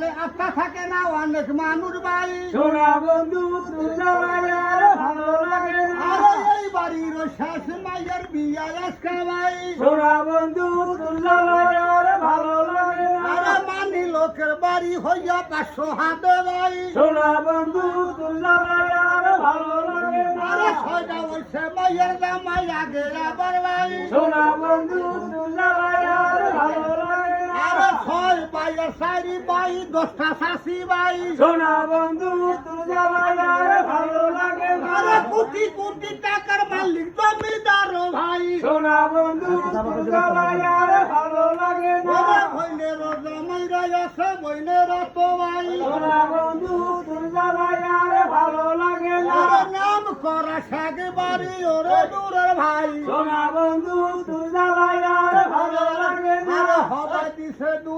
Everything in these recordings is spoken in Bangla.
থাকলে আত্মা থাকে না অনেক মানুষ ভাই সোনা বন্ধু আর ভালো লাগে আরে এই বাড়ির শেষ মাইয়ের বিয়া আজকা ভাই। সোনা বন্ধু ভালো লাগে আরে মানি লোকের বাড়ি হইয়া পাঁচশো হাতে ভাই। সোনা বন্ধু ভালো লাগে আরে ছয়টা হইছে মাইয়ের জামাই আগে আবার ভাই। সোনা বন্ধু চারি বাই দশটা শাশি ভাই সোনা বন্ধু তোর আর ভালো লাগে আরে কোটি কোটি টাকার মালিক জমিদার ভাই। সোনা বন্ধু তোর আর ভালো লাগে না। ওরে বইনের জামাই আছে বইনের তো ভাই সোনা বন্ধু তোর আর ভালো লাগে না। নাম করা শাক বাড়ি ওরে দূরের ভাই। সোনা বন্ধু তোর জ্বালায় ভালো লাগে না। আরে হবা দিছে দুই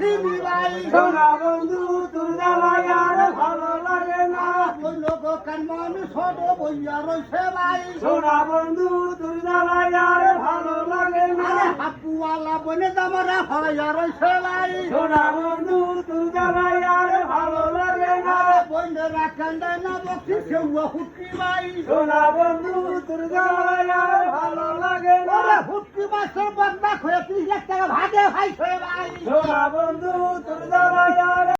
সোনা বন্ধু তোর জ্বালায় আর ভালো লাগে না ওই লোক কান মানুষ ছোট বইয়া রয়েছে ভাই সোনা বন্ধু তোর জ্বালায় আর ভালো লাগে না হাপুয়ালা বনে দামরা হইয়া রয়েছে ভাই সোনা বন্ধু তোর জ্বালায় আর ভালো লাগে না রাখান দেয় না বসি সেউয়া হুটকি ভাই সোনা বন্ধু তোর জ্বালায় আর বাসের বদনা হয়ে তিরিশ লাখ টাকা ভাগে ভাই বন্ধু তুমি